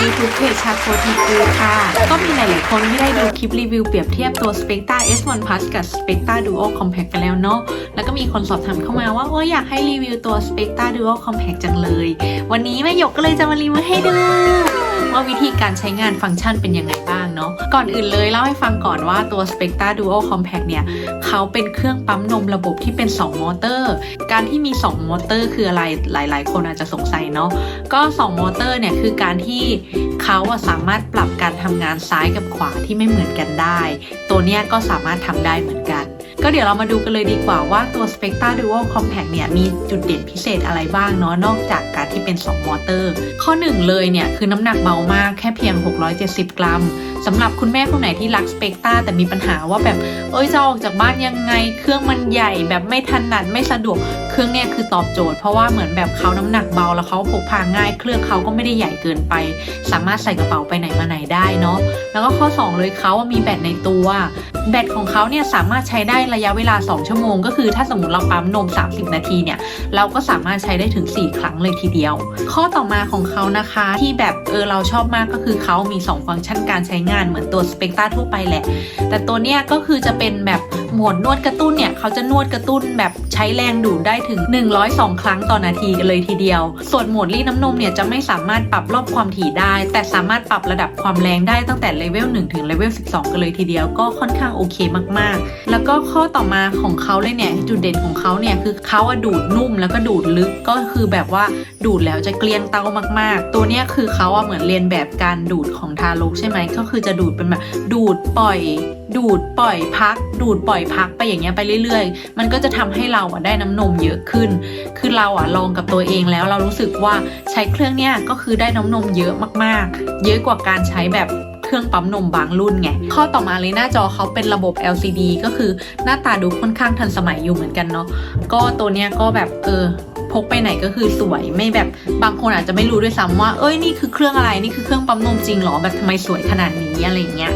ดีทุกเพจชาโคทีคูค่ะ ก็มีหลายๆคนที่ได้ดูคลิปรีวิวเปรียบเทียบตัว Spectra S1 Plus กับ Spectra Duo Compact กันแล้วเนาะ แล้วก็มีคนสอบถามเข้ามาว่าโอ้อยากให้รีวิวตัว Spectra Duo Compact จังเลย วันนี้แม่หยกก็เลยจะมารีวิวให้ดู ว่าวิธีการใช้งานฟังก์ชันเป็นยังไงบ้างเนาะก่อนอื่นเลยเล่าให้ฟังก่อนว่าตัว Spectra Duo Compact เนี่ยเขาเป็นเครื่องปั๊มนมระบบที่เป็น 2 มอเตอร์ การที่มี 2 มอเตอร์ คืออะไรหลาย ๆ คนอาจจะสงสัยเนาะก็ 2 มอเตอร์เนี่ยคือการที่เขาอะสามารถปรับการทำงานซ้ายกับขวาที่ไม่เหมือนกันได้ ตัวเนี้ยก็สามารถทำได้เหมือนกัน ก็เดี๋ยวเรามาดูกันเลยดีกว่าว่าตัว Spectra Duo Compact เนี่ยมีจุดเด่นพิเศษอะไรบ้างเนาะนอกจากการที่เป็น 2 มอเตอร์ ข้อ 1 เลยเนี่ยคือน้ำหนักเบามากแค่เพียง 670 กรัมสำหรับคุณแม่คนไหนที่รัก Spectra แต่มีปัญหาว่าแบบเอ้ยจะออกจากบ้านยังไงเครื่องมันใหญ่แบบไม่ถนัดไม่สะดวก เครื่องเนี่ยคือตอบโจทย์เพราะว่าเหมือนแบบเขาน้ำหนักเบาแล้วเขาพกพาง่าย เครื่องเขาก็ไม่ได้ใหญ่เกินไป สามารถใส่กระเป๋าไปไหนมาไหนได้เนาะแล้วก็ข้อ 2 เลยเขาว่ามีแบตในตัว แบตของเขาเนี่ยสามารถใช้ได้ระยะเวลา 2 ชั่วโมง ก็คือถ้าสมมติเราปั๊มนม 30 นาทีเนี่ยเราก็สามารถใช้ได้ถึง 4 ครั้งเลยทีเดียว ข้อต่อมาของเขานะคะที่แบบเออเราชอบมากก็คือเขามี 2 ฟังก์ชันการใช้งานเหมือนตัว Spectra ทั่วไปแหละ แต่ตัวเนี้ยก็คือจะเป็นแบบโหมดนวดกระตุ้นเนี่ยเขาจะนวดกระตุ้นแบบใช้แรงดูดได้ถึง 102 ครั้งต่อนาทีกันเลยทีเดียว ส่วนโหมดรีดน้ำนมเนี่ยจะไม่สามารถปรับรอบความถี่ได้ แต่สามารถปรับระดับความแรงได้ตั้งแต่เลเวล1ถึงเลเวล12 กันเลยทีเดียวก็ค่อนข้างโอเคมากๆ แล้วก็ข้อต่อมาของเขาเลยเนี่ยจุดเด่นของเขาเนี่ยคือเขาอะดูดนุ่มแล้วก็ดูดลึกก็คือแบบว่าดูดแล้วจะเกลี้ยงเต้ามาก ๆ ตัวเนี้ยคือเขาอะเหมือนเรียนแบบการดูดของทารกใช่ไหมก็คือจะดูดเป็นแบบดูดปล่อย ดูดปล่อยพัก ดูดปล่อยพักไปอย่างเงี้ยไปเรื่อย ๆ มันก็จะทำให้เราอะได้น้ำนมเยอะขึ้น คือเราอะลองกับตัวเองแล้วเรารู้สึกว่าใช้เครื่องเนี้ยก็คือได้น้ำนมเยอะมากๆ เยอะกว่าการใช้แบบเครื่องปั๊มนมบางรุ่นไง ข้อต่อมาเลยหน้าจอเขาเป็นระบบ LCD ก็คือหน้าตาดูค่อนข้างทันสมัยอยู่เหมือนกันเนาะ ก็ตัวเนี้ยก็แบบเออพกไปไหนก็คือสวยไม่แบบบางคนอาจจะไม่รู้ด้วยซ้ำว่า เอ้ยนี่คือเครื่องอะไรนี่คือเครื่องปั๊มนมจริงหรอแบบทำไมสวยขนาดนี้อะไรอย่างเงี้ย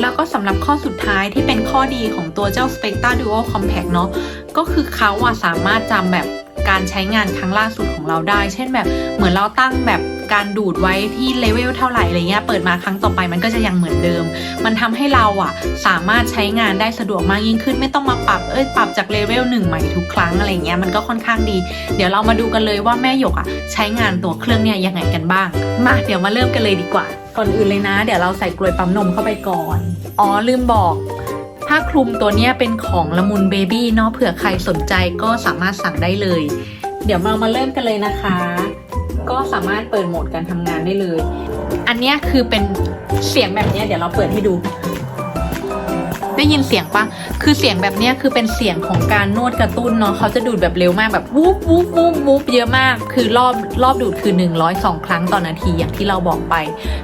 แล้วก็สำหรับข้อสุดท้ายที่เป็นข้อดีของตัวเจ้า Spectra Duo Compact เนาะก็คือเขาอะสามารถจำแบบการใช้งานครั้งล่าสุดของเราได้ เช่นแบบเหมือนเราตั้งแบบการดูดไว้ที่เลเวลเท่าไหร่อะไรเงี้ย เปิดมาครั้งต่อไปมันก็จะยังเหมือนเดิม มันทำให้เราอะ สามารถใช้งานได้สะดวกมากยิ่งขึ้น ไม่ต้องมาปรับ เอ้ย ปรับจากเลเวลหนึ่งใหม่ทุกครั้งอะไรเงี้ย มันก็ค่อนข้างดี เดี๋ยวเรามาดูกันเลยว่าแม่หยกอะ ใช้งานตัวเครื่องเนี่ยยังไงกันบ้าง มา เดี๋ยวมาเริ่มกันเลยดีกว่า ก่อนอื่นเลยนะ เดี๋ยวเราใส่กลวยปั๊มนมเข้าไปก่อน อ๋อลืมบอกผ้าคลุมตัวนี้เป็นของละมุนเบบี้เนาะเผื่อใครสนใจก็สามารถสั่งได้เลย เดี๋ยวมามาเริ่มกันเลยนะคะ ก็สามารถเปิดโหมดการทำงานได้เลย อันนี้คือเป็นเสียงแบบนี้เดี๋ยวเราเปิดให้ดู ได้ยินเสียงปะคือเสียงแบบเนี้ยคือเป็นเสียงของการนวดกระตุ้นเนาะเขาจะดูดแบบเร็วมากแบบวูบวูบวูบวูบเยอะมาก คือรอบรอบดูดคือ 102 ครั้งต่อนาทีอย่างที่เราบอกไป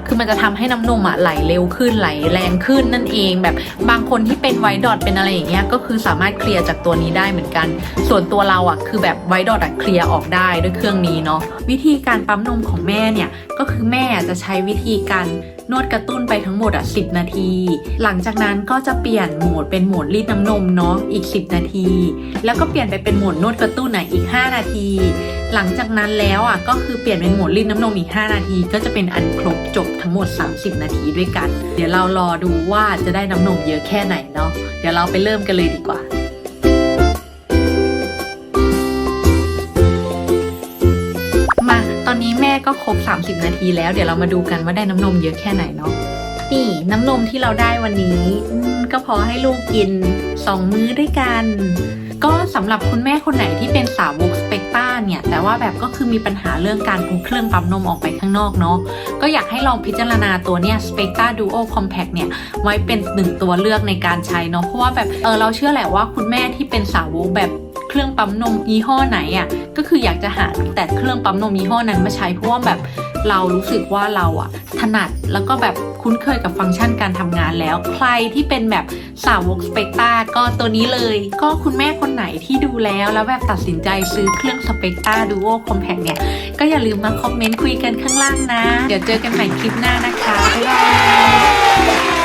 คือมันจะทำให้น้ำนมอะไหลเร็วขึ้นไหลแรงขึ้นนั่นเองแบบบางคนที่เป็นไวดอทเป็นอะไรอย่างเงี้ยก็คือสามารถเคลียร์จากตัวนี้ได้เหมือนกัน ส่วนตัวเราอะคือแบบไวดอทอะเคลียร์ออกได้ด้วยเครื่องนี้เนาะวิธีการปั๊มนมของแม่เนี่ยก็คือแม่จะใช้วิธีการนวดกระตุ้นไปทั้งหมดอะ10 นาที หลังจากนั้นก็จะเปลี่ยนโหมดเป็นโหมดรีดน้ำนมเนาะอีก 10 นาที แล้วก็เปลี่ยนไปเป็นโหมดนวดกระตุ้นอะอีก 5 นาที หลังจากนั้นแล้วอะก็คือเปลี่ยนเป็นโหมดรีดน้ำนมอีก 5 นาที ก็จะเป็นอันครบจบทั้งหมด 30 นาทีด้วยกัน เดี๋ยวเรารอดูว่าจะได้น้ำนมเยอะแค่ไหนเนาะเดี๋ยวเราไปเริ่มกันเลยดีกว่ามาตอนนี้แม่ก็ครบ 30 นาทีแล้ว เดี๋ยวเรามาดูกันว่าได้น้ำนมเยอะแค่ไหนเนาะ นี่น้ำนมที่เราได้วันนี้ก็พอให้ลูกกิน2มื้อด้วยกัน ก็สำหรับคุณแม่คนไหนที่เป็นสาวกสเปกตาเนี่ย แต่ว่าแบบก็คือมีปัญหาเรื่องการพกเครื่องปั๊มนมออกไปข้างนอกเนาะก็อยากให้ลองพิจารณาตัวเนี่ย Spectra Duo Compact เนี่ย ไว้เป็นหนึ่งตัวเลือกในการใช้เนาะเพราะว่าแบบเออเราเชื่อแหละว่าคุณแม่ที่เป็นสาวกแบบเครื่องปั๊มนมยี่ห้อไหนอะ่ะก็คืออยากจะหาแต่เครื่องปั๊มนมยี่ห้อนั้นมาใช้เพราะว่าแบบเรารู้สึกว่าเราอะถนัดแล้วก็แบบ คุ้นเคยกับฟังก์ชันการทำงานแล้ว ใครที่เป็นแบบสาวกสเปกตาก็ตัวนี้เลย ก็คุณแม่คนไหนที่ดูแล้วแล้วแบบตัดสินใจซื้อเครื่องสเปกตาดูโอคอมแพคเนี่ย ก็อย่าลืมมาคอมเมนต์คุยกันข้างล่างนะ เดี๋ยวเจอกันใหม่คลิปหน้านะคะ บ๊ายบาย